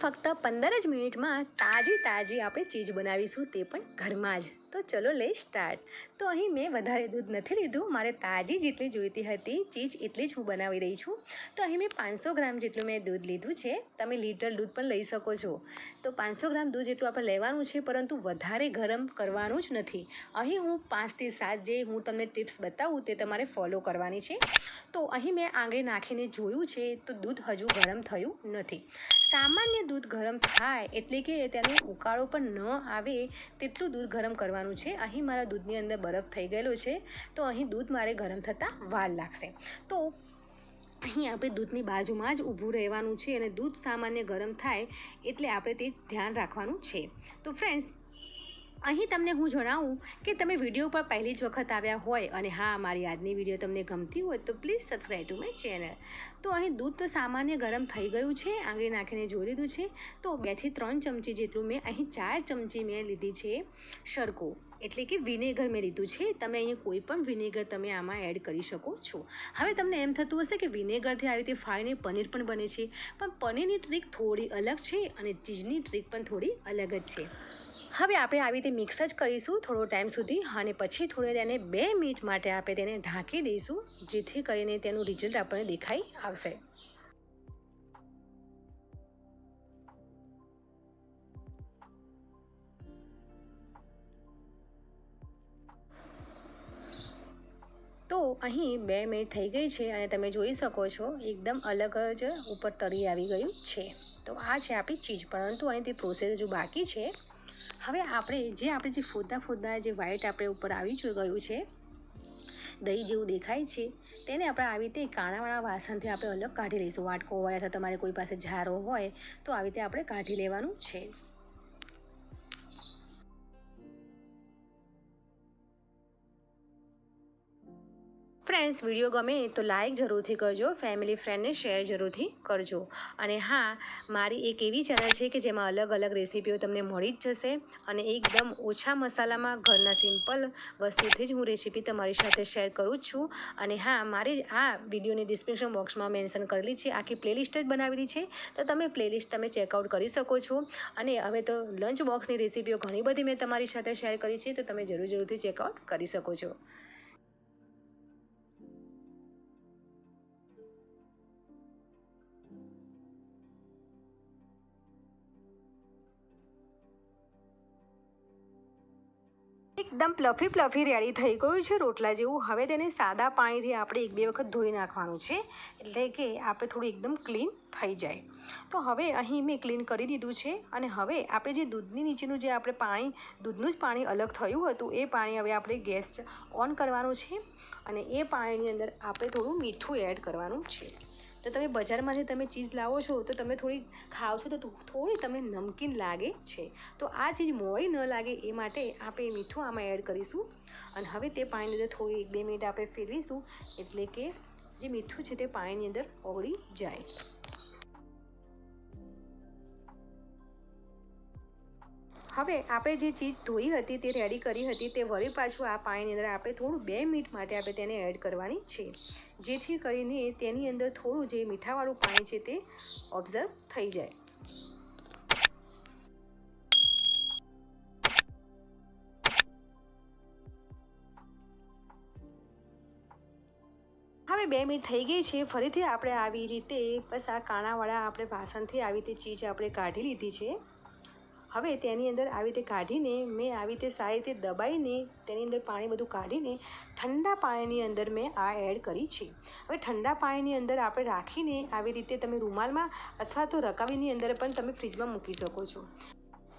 ફક્ત પંદર જ મિનિટમાં તાજી તાજી આપણે ચીજ બનાવીશું તે પણ ઘરમાં જ. તો ચલો લે સ્ટાર્ટ તો અહીં મેં વધારે દૂધ નથી લીધું, મારે તાજી જેટલી જોઈતી હતી, ચીજ એટલી જ હું બનાવી રહી છું. તો અહીં મેં પાંચસો ગ્રામ જેટલું મેં દૂધ લીધું છે. તમે લીટર દૂધ પણ લઈ શકો છો. તો પાંચસો ગ્રામ દૂધ જેટલું આપણે લેવાનું છે, પરંતુ વધારે ગરમ કરવાનું જ નથી. અહીં હું પાંચથી સાત જે હું તમને ટિપ્સ બતાવું તે તમારે ફોલો કરવાની છે. તો અહીં મેં આંગળી નાખીને જોયું છે, તો દૂધ હજુ ગરમ થયું નથી. સામાન્ય દૂધ ગરમ થાય એટલે કે તેનો ઉકાળો પણ ન આવે તેટલું દૂધ ગરમ કરવાનું છે. અહીં મારા દૂધની અંદર બરફ થઈ ગયેલો છે, તો અહીં દૂધ મારે ગરમ થતાં વાર લાગશે. તો અહીં આપણે દૂધની બાજુમાં જ ઊભું રહેવાનું છે અને દૂધ સામાન્ય ગરમ થાય એટલે આપણે તે ધ્યાન રાખવાનું છે. તો ફ્રેન્ડ્સ અહીં તમને હું જણાવું કે તમે વીડિયો પર પહેલી જ વખત આવ્યા હોય અને હા, મારી આજની વીડિયો તમને ગમતી હોય તો please subscribe to my channel તો અહીં દૂધ તો સામાન્ય ગરમ થઈ ગયું છે, આંગળી નાખીને જોઈ લીધું છે. તો બેથી ત્રણ ચમચી જેટલું મેં અહીં ચાર ચમચી મેં લીધી છે શરકો એટલે કે વિનેગર મેં લીધું છે. તમે અહીંયા કોઈ પણ વિનેગર તમે આમાં એડ કરી શકો છો. હવે તમને એમ થતું હશે કે વિનેગરથી આવી રીતે ફાળીને પનીર પણ બને છે. પણ પનીરની ટ્રીક થોડી અલગ છે અને ચીઝની ટ્રીક પણ થોડી અલગ જ છે. હવે આપણે આવી રીતે મિક્સ જ કરીશું થોડો ટાઈમ સુધી અને પછી થોડે તેને બે મિનિટ માટે આપણે તેને ઢાંકી દઈશું, જેથી કરીને તેનું રિઝલ્ટ આપણને દેખાઈ આવશે. અહીં બે મિનિટ થઈ ગઈ છે અને તમે જોઈ શકો છો, એકદમ અલગ જ ઉપર તરી આવી ગયું છે. તો આ છે આપણી ચીજ, પરંતુ અહીં તે પ્રોસેસ હજુ બાકી છે. હવે આપણે જે આપણે જે ફોદા ફોદા જે વ્હાઈટ આપણે ઉપર આવી ગયું છે, દહીં જેવું દેખાય છે, તેને આપણે આવી રીતે કાણાવાળા વાસણથી આપણે અલગ કાઢી લઈશું. વાટકો હોય અથવા તમારે કોઈ પાસે ઝારો હોય, તો આવી રીતે આપણે કાઢી લેવાનું છે. ફ્રેન્ડ્સ વીડિયો ગમે તો લાઇક જરૂરથી કરજો ફેમિલી ફ્રેન્ડને શેર જરૂરથી કરજો. અને હા, મારી એક એવી ચેનલ છે કે જેમાં અલગ અલગ રેસીપીઓ તમને મળી જ જશે અને એકદમ ઓછા મસાલામાં ઘરના સિમ્પલ વસ્તુથી જ હું રેસીપી તમારી સાથે શેર કરું જ છું. અને હા, મારી આ વિડીયોની ડિસ્ક્રિપ્શન બોક્સમાં મેન્શન કરેલી છે, આખી પ્લેલિસ્ટ જ બનાવેલી છે. તો તમે પ્લેલિસ્ટ તમે ચેકઆઉટ કરી શકો છો. અને હવે તો લંચ બોક્સની રેસીપીઓ ઘણી બધી મેં તમારી સાથે શેર કરી છે, તો તમે જરૂર જરૂરથી ચેકઆઉટ કરી શકો છો. એકદમ પ્લફી પ્લફી રેડી થઈ ગયું છે. રોટલા જેવું હવે તેને સાદા પાણીથી આપણે એક બે વખત ધોઈ નાખવાનું છે. એટલે કે આપણે થોડું એકદમ ક્લીન થઈ જાય. તો હવે અહીં મેં ક્લીન કરી દીધું છે અને હવે આપણે જે દૂધની નીચેનું જે આપણે પાણી, દૂધનું જ પાણી અલગ થયું હતું, એ પાણી હવે આપણે ગેસ ઓન કરવાનું છે. અને એ પાણીની અંદર આપણે થોડું મીઠું એડ કરવાનું છે. તો તમે બજારમાંથી તમે ચીઝ લાવો છો, તો તમે થોડી ખાઓ છો, તો થોડી તમને નમકીન લાગે છે. તો આ ચીજ મોડી ન લાગે એ માટે આપણે મીઠું આમાં એડ કરીશું. અને હવે તે પાણીની અંદર થોડી એક બે મિનિટ આપણે ફેરવીશું, એટલે કે જે મીઠું છે તે પાણીની અંદર ઓગળી જાય. હવે આપણે જે ચીજ ધોઈ હતી તે રેડી કરી હતી તે વળી પાછું આ પાણીની અંદર આપણે થોડું બે મિનિટ માટે આપણે તેને એડ કરવાની છે. જેથી કરીને તેની અંદર થોડું જે મીઠાવાળું પાણી છે તે ઓબ્ઝર્વ થઈ જાય. હવે બે મિનિટ થઈ ગઈ છે. ફરીથી આપણે આવી રીતે બસ આ કાણાવાળા આપણે વાસણથી આવી રીતે ચીજ આપણે કાઢી લીધી છે. હવે તેની અંદર આવી રીતે કાઢીને મેં આવી રીતે સારી રીતે દબાઈને તેની અંદર પાણી બધું કાઢીને ઠંડા પાણીની અંદર મેં આ એડ કરી છે. હવે ઠંડા પાણીની અંદર આપણે રાખીને આવી રીતે તમે રૂમાલમાં અથવા તો રકાબીની અંદર પણ તમે ફ્રીજમાં મૂકી શકો છો.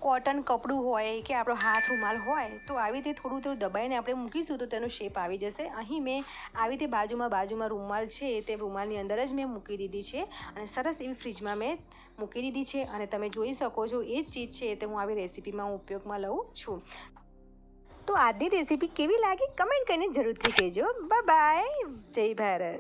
કોટન કપડું હોય કે આપણો હાથ રૂમાલ હોય, તો આવી રીતે થોડું થોડું દબાઈને આપણે મૂકીશું તો તેનો શેપ આવી જશે. અહીં મેં આવી રીતે બાજુમાં બાજુમાં રૂમાલ છે તે રૂમાલની અંદર જ મેં મૂકી દીધી છે અને સરસ એવી ફ્રીજમાં મેં મૂકી દીધી છે અને તમે જોઈ શકો છો એ જ ચીજ છે તે હું આવી રેસીપીમાં ઉપયોગમાં લઉં છું. તો આજની રેસીપી કેવી લાગી? કમેન્ટ કરીને જરૂરથી કહેજો. બાય જય ભારત.